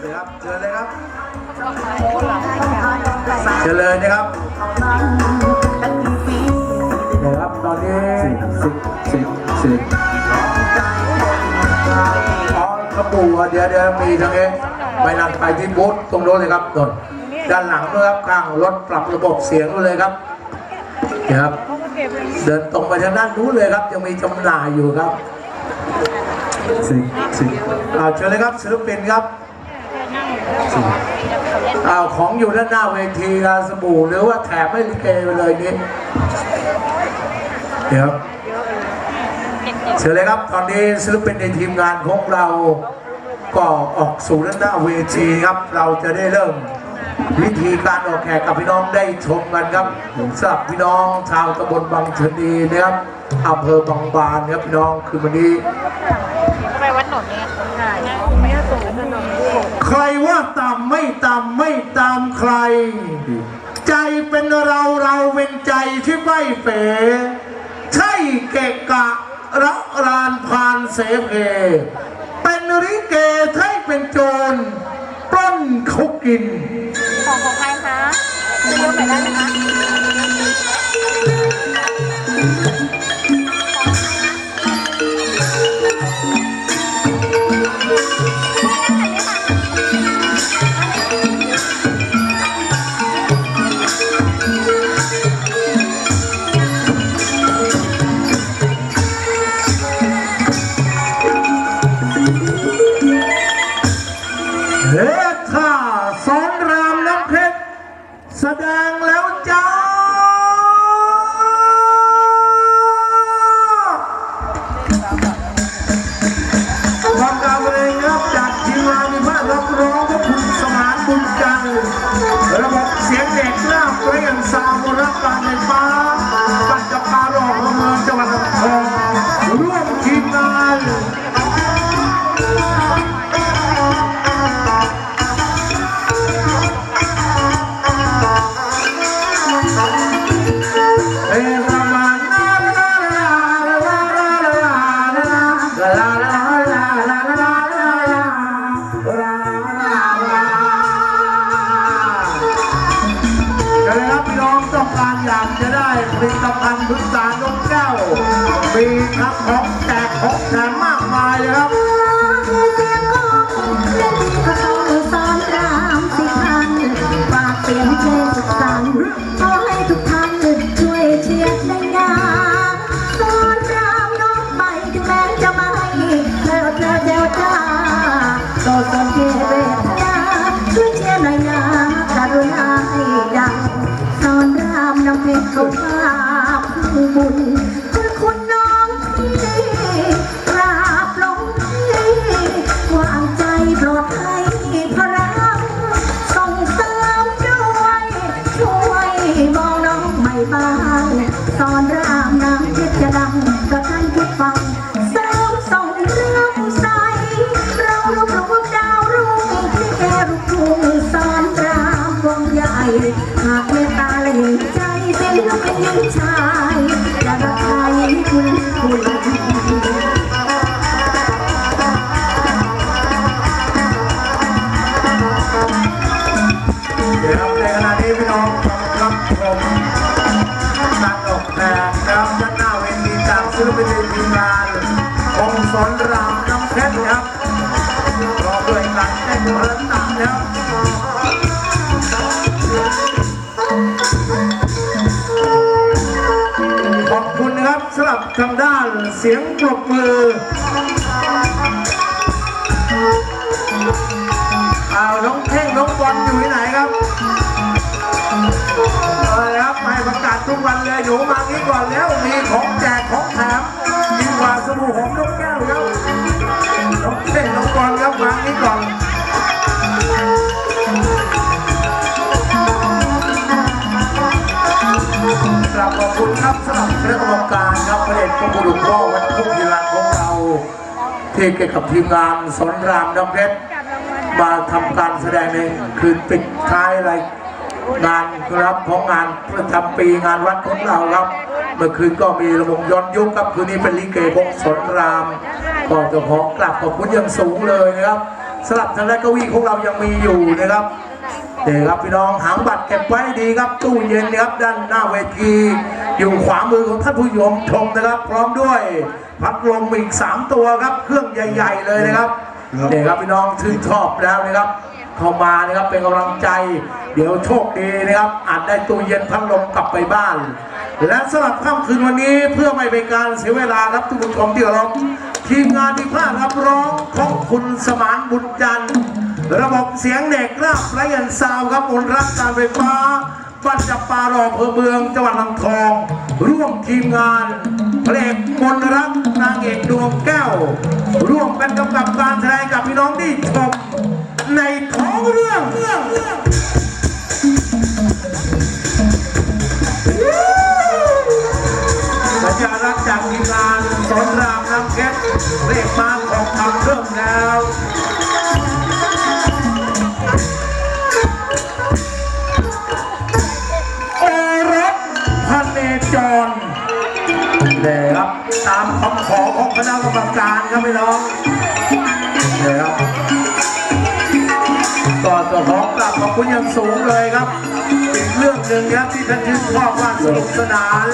เดี๋ยวครับเชิญเลยครับเชิญเลยนะครับเดี๋ยวครับตอนนี้สิบสิบสิบอ๋อกระปู่เดี๋ยวเดี๋ยวมีทางเองไปนันไปที่บูธตรงโน้นเลยครับตนด้านหลังด้วยครับข้างรถปรับระบบเสียงด้วยเลยครับเดี๋ยวครับเดินตรงไปทางด้านนู้นเลยครับ ยังมีจำหน่ายอยู่ครับสิสิอ่าเชิญเลยครับศิลปินครับ อ้าวของอยู่ด้านหน้าเวทีงานสบู่หรือว่าแถมไม่เกไปเลยนี่เดี๋ยวเชิญเลยครับตอนนี้ศิลปินในทีมงานของเราก็ออกสู่ด้านหน้าเวทีครับ เราจะได้เริ่มวิธีการออกแขกกับพี่น้องได้ชมกันครับสำหรับพี่น้องชาวตำบลบางชนีนะครับอำเภอบางบานนะครับพี่น้องคือวันนี้าต่ำไม่ต่ำไม่ตามใคร ใจเป็นเราเราเป็นใจที่ไม่เป๋ใช่เกะกะระรานพานเสเพเป็นริเกใช่เป็นโจรปล้นเขากิน ของของใครคะจะยกไปได้ไหมคะเฮ แล้วก็เสียงเด็กลาบไว้อย่างซาโมรักการไนฟ้าปัจจ ลิตภัณฑ์พุทธานกเจ้า มีครับของ สอนรามนำเพชรเขาภาพบุญ พี่น้องรับชมการออกแบบนะครับด้นหน้าเวทีจากศิลปินในทีมงานองค์สอนรามน้ำเพชรครับรอด้วยการเต้นเริ่มต่ำแล้วขอบคุณนะครับสำหรับทางด้านเสียงปรบมือเอาน้องเท่งน้องบอลอยู่ เอาละครับไม่ประกาศทุกวันเลยหนูมางี้ก่อนแล้วมีของแจกของแถมยิ่งกว่าสบู่ของนกแก้วครับน้องเท่งน้องบอลครับมางี้ก่อนกราบขอบคุณครับสำหรับคณะกรรมการครับพระเอกพระบุรุษพ่อวัดทุ่งยีรันของเราที่เกี่ยวกับทีมงานสอนรามน้ำเพชรมาทำการแสดงในคืนปิดท้ายอะไร งานครับของงานประจำปีงานวัดของเราครับ เมื่อคืนก็มีระวงย้อนยุคครับคืนนี้เป็นลิเกของสนรามก็จะขอกราบขอบคุณอย่างสูงเลยนะครับสลับทางด้านเก้าอี้ของเรายังมีอยู่นะครับเดี๋ยวครับพี่น้องหางบัตรเก็บไว้ดีครับตู้เย็นนะครับด้านหน้าเวที อยู่ขวามือของท่านผู้ชมชมนะครับ พร้อมด้วยพัดลมอีก 3 ตัวครับ เครื่องใหญ่ ๆ เลยนะครับเดี๋ยวครับพี่น้องชื่นชอบแล้วนะครับ เข้ามานะครับเป็นกำลังใจ เดี๋ยวโชคดีนะครับอาจได้ตู้เย็นพัดลมกลับไปบ้าน และสำหรับค่ำคืนวันนี้เพื่อไม่เป็นการเสียเวลาครับทุกผู้ชมที่เคารพทีมงานที่พารับร้องของคุณสมานบุญจันทร์ระบบเสียงเด็กราบไรยันซาวครับอุนรักการไฟฟ้าบ้านจับปารออำเภอเมืองจังหวัดลำทอง ร่วมทีมงานเพลงมนรักนางเอกดวงแก้ว ร่วมเป็นกำกับการแสดงกับพี่น้องที่ชม ในท้องเรื่องสัญญารักจากทีมงานสอนรามน้ำเพชรเลขมาของคำเริ่มแล้วโอรสพเนจรเนี่ยครับตามคำขอของคณะกรรมการครับพี่น้องเนี่ยครับ ก็จะขอกลับขอบคุณอย่างสูงเลยครับอีกเรื่องหนึ่งครับที่ท่านชื่นชอบว่าสนุกสนาน